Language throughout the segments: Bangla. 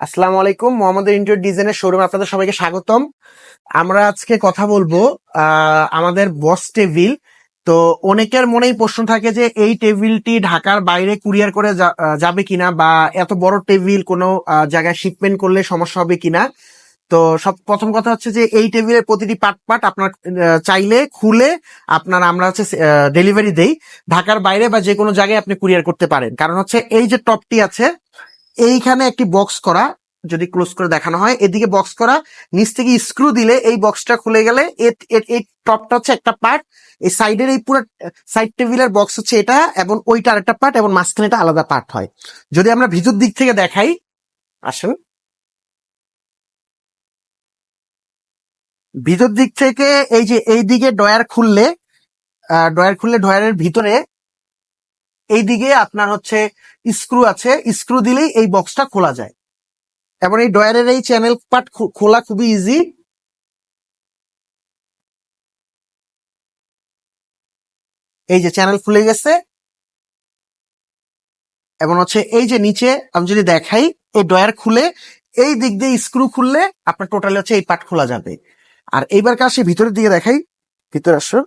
আসসালামু আলাইকুম মোহাম্মদ ইন্টেরিয়র ডিজাইনের শোরুম আপনাদের সবাইকে স্বাগতম। আমরা আজকে কথা বলব আমাদের বস টেবিল তো অনেকের মনেই প্রশ্ন থাকে যে এই টেবিলটি ঢাকার বাইরে কুরিয়ার করে যাবে কিনা বা এত বড় টেবিল কোনো জায়গায় শিপমেন্ট করলে সমস্যা হবে কিনা। তো সব, প্রথম কথা হচ্ছে যে এই টেবিলের প্রতিটি পার্ট পার্ট আপনার চাইলে, খুলে আপনার আমরা হচ্ছে ডেলিভারি দেই। ঢাকার বাইরে বা যে কোনো জায়গায় আপনি কুরিয়ার করতে পারেন। কারণ হচ্ছে এই যে টপটি আছে এইখানে একটি বক্স করা, যদি ক্লোজ করে দেখানো হয়, এদিকে বক্স করা, নিচ থেকে স্ক্রু দিলে এই বক্সটা খুলে গেলে এই টপটা হচ্ছে একটা পার্ট এই সাইডের এই পুরো সাইড টেবিলের বক্স হচ্ছে এটা এবং ওইটা আরেকটা পার্ট এবং মাঝখানে এটা আলাদা পার্ট হয়। যদি আমরা ভিতর দিক থেকে দেখাই, আসেন। ভিতর দিক থেকে এই যে এই দিকে ডয়ার খুললে ডয়ার খুললে ডয়ারের ভিতরে এই দিকে আপনার হচ্ছে স্ক্রু আছে স্ক্রু দিলেই এই বক্সটা খোলা যায়। এবং এই ডয়ারের এই চ্যানেল পার্ট খোলা খুবই ইজি এই যে চ্যানেল খুলে গেছে। এবং হচ্ছে এই যে নিচে আমি যদি দেখাই, এই ডয়ার খুলে এই দিক দিয়ে স্ক্রু খুললে আপনার টোটালি হচ্ছে এই পার্ট খোলা যাবে। আর এইবার কাছে ভিতরের দিকে দেখাই, ভিতরে আসো।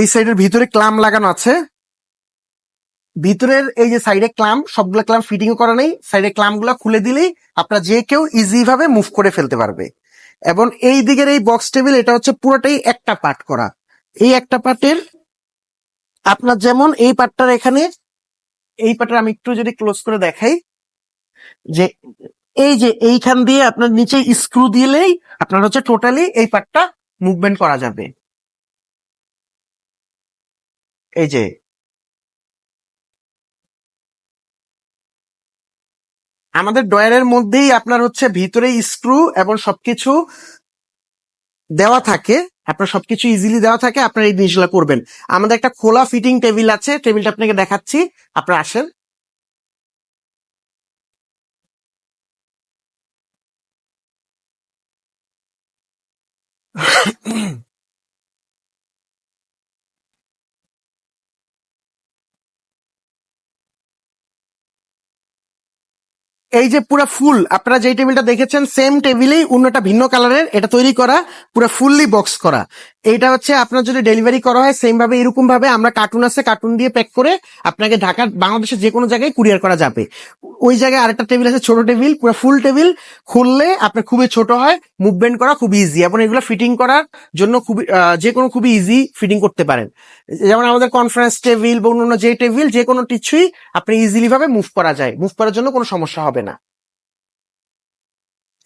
এই সাইডের ভিতরে ক্লাম লাগানো আছে। ভিতরের এই যে সাইডে ক্লাম, সবগুলো ক্লাম ফিটিং করা নেই। সাইডে ক্লামগুলা খুলে দিলেই আপনারা যে কেউ ইজি ভাবে মুভ করে ফেলতে পারবে। এবং এই দিকের এই বক্স টেবিল এটা হচ্ছে পুরোটাই একটা পার্ট করা। এই একটা পার্টের আপনার যেমন এই পার্টটার এখানে, এই পার্টটা আমি একটু যদি ক্লোজ করে দেখাই, যে এই যে এইখান দিয়ে আপনার নিচে স্ক্রু দিলেই আপনার হচ্ছে টোটালি এই পার্টটা মুভমেন্ট করা যাবে। এই যে আমাদের ডয়ারের মধ্যেই আপনার হচ্ছে ভিতরে স্ক্রু এবং সবকিছু দেওয়া থাকে। আপনার সবকিছু ইজিলি দেওয়া থাকে, আপনার এই জিনিসগুলো করবেন। আমাদের একটা খোলা ফিটিং টেবিল আছে টেবিলটা আপনাকে দেখাচ্ছি। আপনারা আসেন। এই যে পুরো ফুল, আপনারা যেই টেবিলটা দেখেছেন সেম টেবিলেই অন্যটা ভিন্ন কালারের এটা তৈরি করা, পুরো ফুললি বক্স করা। এইটা হচ্ছে আপনার যদি ডেলিভারি করা হয় সেম ভাবে, এরকম ভাবে আমরা কার্টুন আছে কার্টুন দিয়ে প্যাক করে আপনাকে ঢাকার, বাংলাদেশের যে কোনো জায়গায় কুরিয়ার করা যাবে। ওই জায়গায় আরেকটা টেবিল আছে, ছোট টেবিল পুরো ফুল টেবিল খুললে আপনার খুবই ছোট হয় মুভমেন্ট করা খুবই ইজি এবং এগুলো ফিটিং করার জন্য খুবই যে কোনো খুবই ইজি ফিটিং করতে পারেন। যেমন আমাদের কনফারেন্স টেবিল বা অন্যান্য যে টেবিল যে কোনো কিছুই আপনি ইজিলি ভাবে মুভ করা যায়। মুভ করার জন্য কোনো সমস্যা হবে